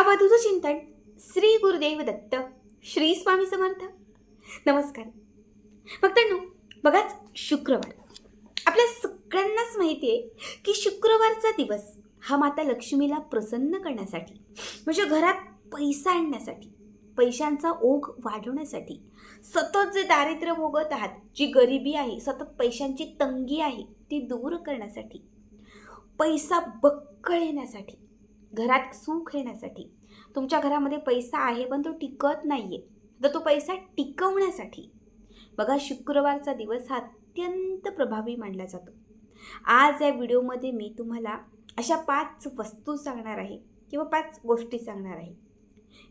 अवधूत चिंतन श्री गुरुदेव दत्त श्री स्वामी समर्थ. नमस्कार. भक्तांनो बघाच शुक्रवार. आपल्या सगळ्यांनाच माहिती आहे की शुक्रवारचा दिवस हा माता लक्ष्मीला प्रसन्न करण्यासाठी म्हणजे घरात पैसा आणण्यासाठी पैशांचा ओघ वाढवण्यासाठी सतत जे दारिद्र्य भोगत आहात जी गरिबी आहे सतत पैशांची तंगी आहे ती दूर करण्यासाठी पैसा बक्कळ येण्यासाठी घरात सुख येण्यासाठी तुमच्या घरामध्ये पैसा आहे पण तो टिकत नाही आहे तर तो पैसा टिकवण्यासाठी. बघा शुक्रवारचा दिवस हा अत्यंत प्रभावी मानला जातो. आज या व्हिडिओमध्ये मी तुम्हाला अशा पाच वस्तू सांगणार आहे किंवा पाच गोष्टी सांगणार आहे.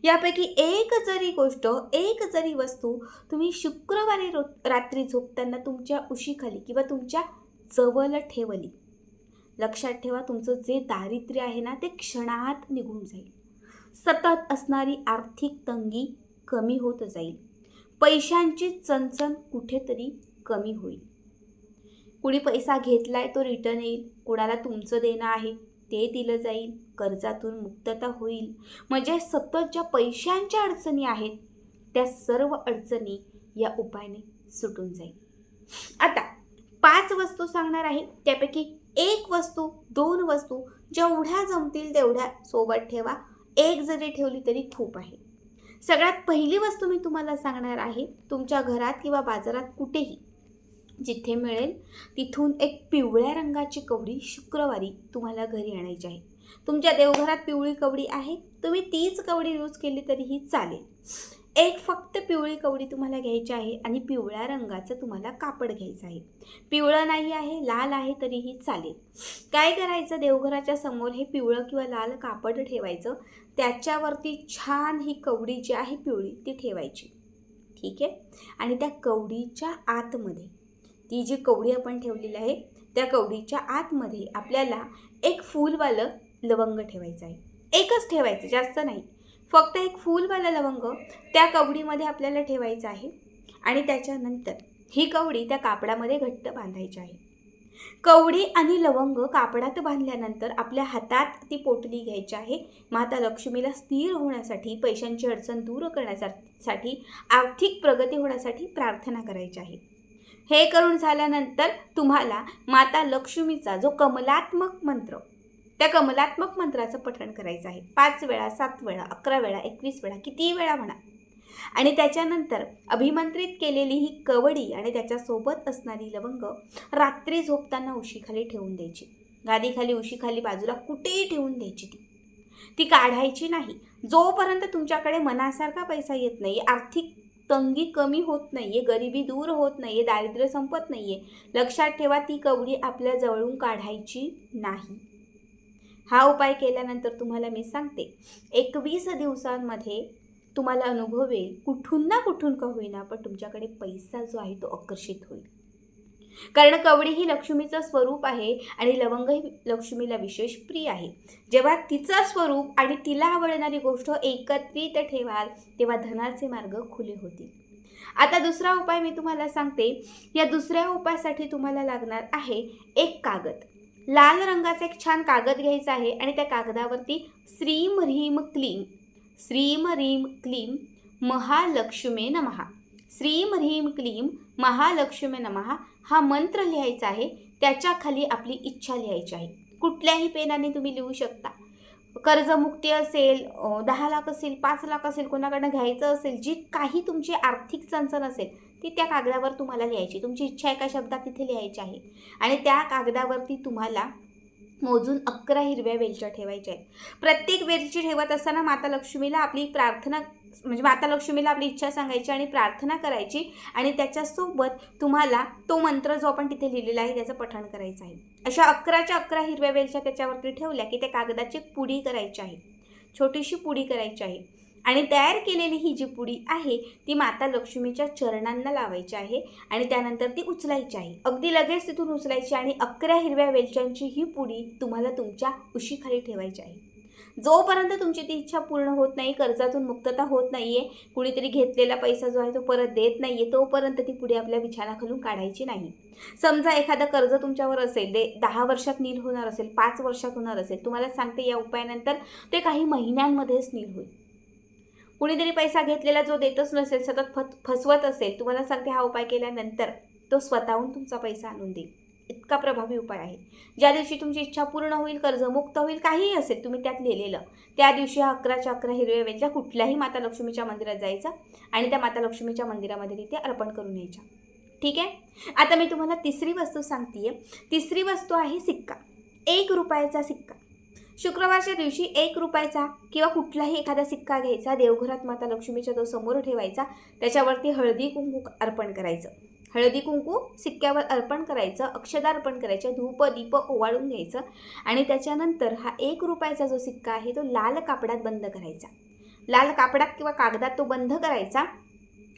यापैकी एक जरी गोष्ट एक जरी वस्तू तुम्ही शुक्रवारी रो रात्री झोपताना तुमच्या उशीखाली किंवा तुमच्या जवळ ठेवली लक्षात ठेवा तुमचं जे दारिद्र्य आहे ना ते क्षणात निघून जाईल. सतत असणारी आर्थिक तंगी कमी होत जाईल. पैशांची चणचण कुठेतरी कमी होईल. कुणी पैसा घेतलाय तो रिटर्न येईल. कुणाला तुमचं देणं आहे ते दिलं जाईल. कर्जातून मुक्तता होईल. म्हणजे सतत ज्या पैशांच्या अडचणी आहेत त्या सर्व अडचणी या उपायाने सुटून जाईल. आता पाच वस्तू सांगणार आहे. त्यापैकी एक वस्तू दोन वस्तू जेवढ्या जमतील तेवढ्या सोबत ठेवा. एक जरी ठेवली तरी खूप आहे. सगळ्यात पहिली वस्तू मी तुम्हाला सांगणार आहे तुमच्या घरात किंवा बाजारात कुठेही जिथे मिळेल तिथून एक पिवळ्या रंगाची कवडी शुक्रवारी तुम्हाला घरी आणायची आहे. तुमच्या देवघरात पिवळी कवडी आहे तुम्ही तीच कवडी यूज केली तरीही चालेल. एक फक्त पिवळी कवडी तुम्हाला घ्यायची आहे आणि पिवळ्या रंगाचं तुम्हाला कापड घ्यायचं आहे. पिवळं नाही आहे लाल आहे तरीही चालेल. काय करायचं? देवघराच्या समोर हे पिवळं किंवा लाल कापड ठेवायचं. त्याच्यावरती छान ही कवडी जी आहे पिवळी ती ठेवायची. ठीक आहे? आणि त्या कवडीच्या आतमध्ये ती जी कवडी आपण ठेवलेली आहे त्या कवडीच्या आतमध्ये आपल्याला एक फूलवालं लवंग ठेवायचं आहे. एकच ठेवायचं जास्त नाही. फक्त एक फूलवाला लवंग त्या कवडीमध्ये आपल्याला ठेवायचं आहे आणि त्याच्यानंतर ही कवडी त्या कापडामध्ये घट्ट बांधायची आहे. कवडी आणि लवंग कापडात बांधल्यानंतर आपल्या हातात ती पोटली घ्यायची आहे. माता लक्ष्मीला स्थिर होण्यासाठी पैशांची अडचण दूर करण्यासाठी आर्थिक प्रगती होण्यासाठी प्रार्थना करायची आहे. हे करून झाल्यानंतर तुम्हाला माता लक्ष्मीचा जो कमलात्मक मंत्र त्या कमलात्मक मंत्राचं पठण करायचं आहे. पाच वेळा सात वेळा अकरा वेळा एकवीस वेळा कितीही वेळा म्हणा. आणि त्याच्यानंतर अभिमंत्रित केलेली ही कवडी आणि त्याच्यासोबत असणारी लवंग रात्री झोपताना उशीखाली ठेवून द्यायची. गादीखाली उशीखाली बाजूला कुठेही ठेवून द्यायची ती. ती काढायची नाही. जोपर्यंत तुमच्याकडे मनासारखा पैसा येत नाही आर्थिक तंगी कमी होत नाही आहे गरिबी दूर होत नाही आहे दारिद्र्य संपत नाही आहे लक्षात ठेवा ती कवडी आपल्या जवळून काढायची नाही. हा उपाय केल्यानंतर तुम्हाला मी सांगते. एकवीस दिवसांमध्ये तुम्हाला अनुभव येईल. कुठून ना कुठून का होईना पण तुमच्याकडे पैसा जो आहे तो आकर्षित होईल. कारण कवडी ही लक्ष्मीचं स्वरूप आहे आणि लवंग ही लक्ष्मीला विशेष प्रिय आहे. जेव्हा तिचं स्वरूप आणि तिला आवडणारी गोष्ट एकत्रित ठेवाल तेव्हा धनाचे मार्ग खुले होतील. आता दुसरा उपाय मी तुम्हाला सांगते. या दुसऱ्या उपायासाठी तुम्हाला लागणार आहे एक कागद. लाल रंगाचा एक छान कागद घ्यायचा आहे आणि त्या कागदावरती श्रीम ह्रीम क्लीम श्रीम ह्रीम क्लीम महालक्ष्मे नमहा श्रीम ह्रीम क्लीम महालक्ष्मी नमहा हा मंत्र लिहायचा आहे. त्याच्याखाली आपली इच्छा लिहायची आहे. कुठल्याही पेनाने तुम्ही लिहू शकता. कर्जमुक्ती असेल दहा लाख असेल पाच लाख असेल कोणाकडनं घ्यायचं असेल जी काही तुमची आर्थिक चणचण असेल ती त्या कागदावर तुम्हाला लिहायची. तुमची इच्छा एका शब्दात तिथे लिहायची आहे. आणि त्या कागदावरती तुम्हाला मोजून अकरा हिरव्या वेलच्या ठेवायच्या आहेत. प्रत्येक वेलची ठेवत असताना माता लक्ष्मीला आपली प्रार्थना म्हणजे माता लक्ष्मीला आपली इच्छा सांगायची आणि प्रार्थना करायची आणि त्याच्यासोबत तुम्हाला तो मंत्र जो आपण तिथे लिहिलेला आहे त्याचं पठण करायचं आहे. अशा अकराच्या अकरा हिरव्या वेलच्या त्याच्यावरती ठेवल्या की त्या कागदाची पुडी करायची आहे. छोटीशी पुडी करायची आहे. आणि तयार केलेली ही जी पुडी आहे ती माता लक्ष्मीच्या चरणांना लावायची आहे आणि त्यानंतर ती उचलायची आहे. अगदी लगेच तिथून उचलायची आणि अकरा हिरव्या वेलच्यांची ही पुडी तुम्हाला तुमच्या उशीखाली ठेवायची आहे. जोपर्यंत तुमची ती इच्छा पूर्ण होत नाही कर्जातून मुक्तता होत नाही आहे कुणीतरी घेतलेला पैसा जो आहे तो परत देत नाही आहे तोपर्यंत ती पुढे आपल्या बिछाणाखालून काढायची नाही. समजा एखादं कर्ज तुमच्यावर असेल ते दहा वर्षात नील होणार असेल पाच वर्षात होणार असेल तुम्हाला सांगते या उपायानंतर ते काही महिन्यांमध्येच नील होईल. कुणीतरी पैसा घेतलेला जो देतच नसेल सतत फत फसवत असेल तुम्हाला सांगते हा उपाय केल्यानंतर तो स्वतःहून तुमचा पैसा आणून देईल. इतका प्रभावी उपाय आहे. ज्या दिवशी तुमची इच्छा पूर्ण होईल कर्जमुक्त होईल काहीही असेल तुम्ही त्यात लिहिलेलं. त्या दिवशी हा अकराच्या अकरा हिरव्या वेळच्या कुठल्याही माता लक्ष्मीच्या मंदिरात जायचं आणि त्या माता लक्ष्मीच्या मंदिरामध्ये तिथे अर्पण करून यायच्या. ठीक आहे? आता मी तुम्हाला तिसरी वस्तू सांगते तिसरी वस्तू आहे सिक्का. एक रुपयाचा सिक्का. शुक्रवारच्या दिवशी एक रुपयाचा किंवा कुठलाही एखादा सिक्का घ्यायचा देवघरात माता लक्ष्मीच्या तो समोर ठेवायचा त्याच्यावरती हळदी कुंकू अर्पण करायचं. हळदी कुंकू सिक्क्यावर अर्पण करायचं अक्षदा अर्पण करायचं धूप दीप ओवाळून घ्यायचं आणि त्याच्यानंतर हा एक रुपयाचा जो सिक्का आहे तो लाल कापडात बंद करायचा. लाल कापडात किंवा कागदात तो बंद करायचा.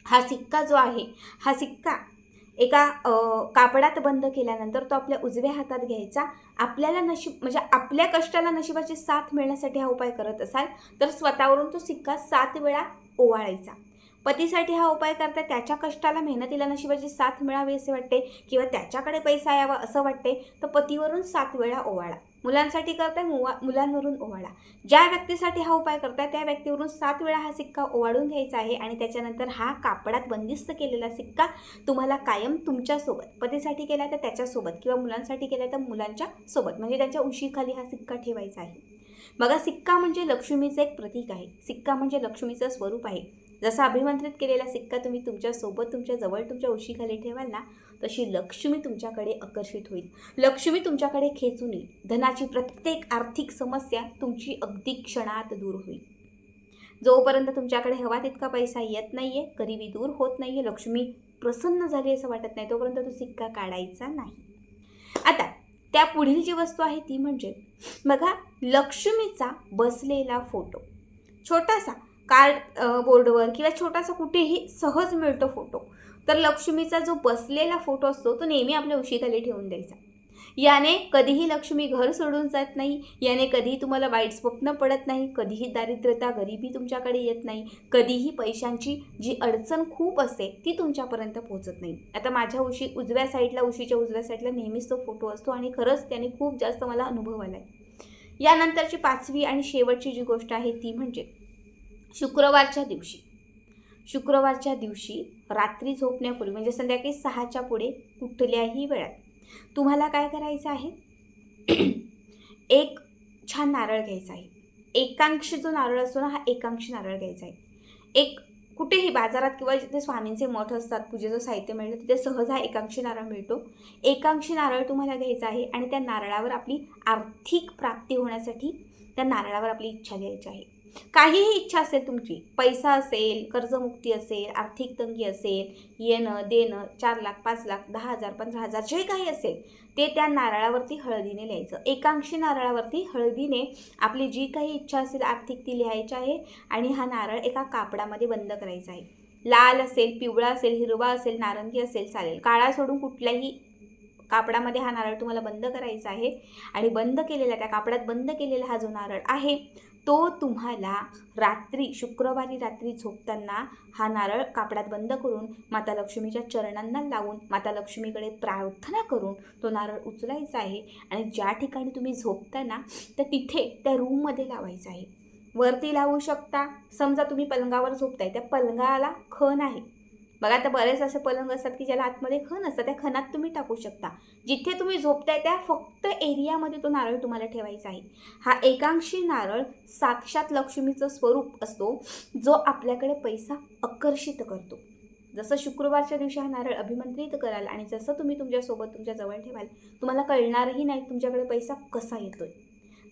हा सिक्का जो आहे हा सिक्का एका कापडात बंद केल्यानंतर तो आपल्या उजव्या हातात घ्यायचा. आपल्याला नशीब म्हणजे आपल्या कष्टाला नशिबाची साथ मिळण्यासाठी हा उपाय करत असाल तर स्वतःवरून तो सिक्का सात वेळा ओवाळायचा. पतीसाठी हा उपाय करता त्याच्या कष्टाला मेहनतीला नशिबाची साथ मिळावी असे वाटते किंवा त्याच्याकडे पैसा यावा असं वाटते तर पतीवरून सात वेळा ओवाळा. मुलांसाठी करताय मुवा मुलांवरून ओवाळा. ज्या व्यक्तीसाठी हा उपाय करताय त्या व्यक्तीवरून सात वेळा हा सिक्का ओवाळून घ्यायचा आहे आणि त्याच्यानंतर हा कापडात बंदिस्त केलेला सिक्का तुम्हाला कायम तुमच्यासोबत पतीसाठी केला तर त्याच्यासोबत किंवा मुलांसाठी केला तर मुलांच्या सोबत म्हणजे त्यांच्या उशीखाली हा सिक्का ठेवायचा आहे. बघा सिक्का म्हणजे लक्ष्मीचं एक प्रतीक आहे. सिक्का म्हणजे लक्ष्मीचं स्वरूप आहे. जसा अभिमंत्रित केलेला सिक्का तुम्ही तुमच्यासोबत तुमच्या जवळ तुमच्या उशीखाली ठेवाल ना तशी लक्ष्मी तुमच्याकडे आकर्षित होईल. लक्ष्मी तुमच्याकडे खेचून येईल. धनाची प्रत्येक आर्थिक समस्या तुमची अगदी क्षणात दूर होईल. जोपर्यंत तुमच्याकडे हवा तितका पैसा येत नाही आहे गरिबी दूर होत नाही आहे लक्ष्मी प्रसन्न झाली असं वाटत नाही तोपर्यंत तो सिक्का काढायचा नाही. आता त्या पुढील जी वस्तू आहे ती म्हणजे बघा लक्ष्मीचा बसलेला फोटो. छोटासा कार्ड बोर्डवर किंवा छोटासा कुठेही सहज मिळतो फोटो. तर लक्ष्मीचा जो बसलेला फोटो असतो तो नेहमी आपल्या उशीखाली ठेवून द्यायचा. याने कधीही लक्ष्मी घर सोडून जात नाही याने कधीही तुम्हाला वाईट स्वप्न पडत नाही कधीही दारिद्र्यता गरिबी तुमच्याकडे येत नाही कधीही पैशांची जी अडचण खूप असते ती तुमच्यापर्यंत पोहोचत नाही. आता माझ्या उशी उजव्या साईडला उशीच्या उजव्या साईडला नेहमीच तो फोटो असतो आणि खरंच त्याने खूप जास्त मला अनुभव आला आहे यानंतरची पाचवी आणि शेवटची जी गोष्ट आहे ती म्हणजे शुक्रवारच्या दिवशी. शुक्रवारच्या दिवशी रात्री झोपण्यापूर्वी म्हणजे संध्याकाळी सहाच्या पुढे कुठल्याही वेळात तुम्हाला काय करायचं आहे? एक छान नारळ घ्यायचा आहे. एकांश जो नारळ असतो ना हा एकांक्ष नारळ घ्यायचा आहे. एक कुठेही बाजारात किंवा जिथे स्वामींचे मठ असतात पूजेचं साहित्य मिळतं तिथे सहज हा एकांशी नारळ मिळतो. एकांशी नारळ तुम्हाला घ्यायचा आहे आणि त्या नारळावर आपली आर्थिक प्राप्ती होण्यासाठी त्या नारळावर आपली इच्छा घ्यायची आहे. काहीही इच्छा असेल तुमची पैसा असेल कर्जमुक्ती असेल आर्थिक तंगी असेल येणं देणं चार लाख पाच लाख दहा हजार पंधरा हजार जे काही असेल ते त्या नारळावरती हळदीने लिहायचं. एकांशी नारळावरती हळदीने आपली जी काही इच्छा असेल आर्थिक ती लिहायची आहे आणि हा नारळ एका कापडामध्ये बंद करायचा आहे. लाल असेल पिवळा असेल हिरवा असेल नारंगी असेल चालेल. काळा सोडून कुठल्याही कापडामध्ये हा नारळ तुम्हाला बंद करायचा आहे आणि बंद केलेला त्या कापडात बंद केलेला हा जो नारळ आहे तो तुम्हाला रात्री शुक्रवारी रात्री झोपताना हा नारळ कापडात बंद करून माता लक्ष्मीच्या चरणांना लावून माता लक्ष्मीकडे प्रार्थना करून तो नारळ उचलायचा आहे आणि ज्या ठिकाणी तुम्ही झोपताना तर तिथे त्या रूममध्ये लावायचा आहे. वरती लावू शकता. समजा तुम्ही पलंगावर झोपताय त्या पलंगाला खण आहे. बघा आता बरेच असे पलंग असतात की ज्याला आतमध्ये खण असतात त्या खणात तुम्ही टाकू शकता. जिथे तुम्ही झोपताय त्या फक्त एरियामध्ये तो नारळ तुम्हाला ठेवायचा आहे. हा एकांशी नारळ साक्षात लक्ष्मीचं स्वरूप असतो जो आपल्याकडे पैसा आकर्षित करतो. जसं शुक्रवारच्या दिवशी हा नारळ अभिमंत्रित कराल आणि जसं तुम्ही तुमच्यासोबत तुमच्या जवळ ठेवाल तुम्हाला कळणारही नाही तुमच्याकडे पैसा कसा येतोय.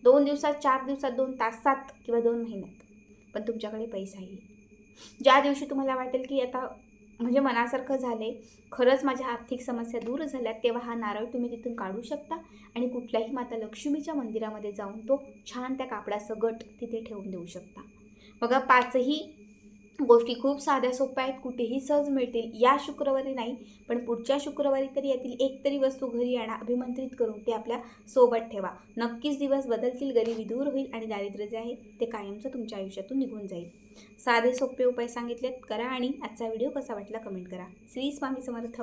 दोन दिवसात चार दिवसात दोन तासात किंवा दोन महिन्यात. पण तुमच्याकडे पैसा येईल. ज्या दिवशी तुम्हाला वाटेल की आता म्हणजे मनासारखं झाले खरंच माझ्या आर्थिक समस्या दूर झाल्यात तेव्हा हा नारळ तुम्ही तिथून काढू शकता आणि कुठल्याही माता लक्ष्मीच्या मंदिरामध्ये जाऊन तो छान त्या कापडाचं गट तिथे ठेवून देऊ शकता. बघा पाचही गोष्टी खूप साध्या सोप्या आहेत कुठेही सहज मिळतील. या शुक्रवारी नाही पण पुढच्या शुक्रवारी तरी यातील एक तरी वस्तू घरी आणा अभिमंत्रित करून ते आपल्यासोबत ठेवा. नक्कीच दिवस बदलतील गरिबी दूर होईल आणि दारिद्र्य जे आहे ते कायमचं तुमच्या आयुष्यातून निघून जाईल. साधे सोपे उपाय सांगितलेत करा आणि आजचा व्हिडिओ कसा वाटला कमेंट करा. श्री स्वामी समर्थ.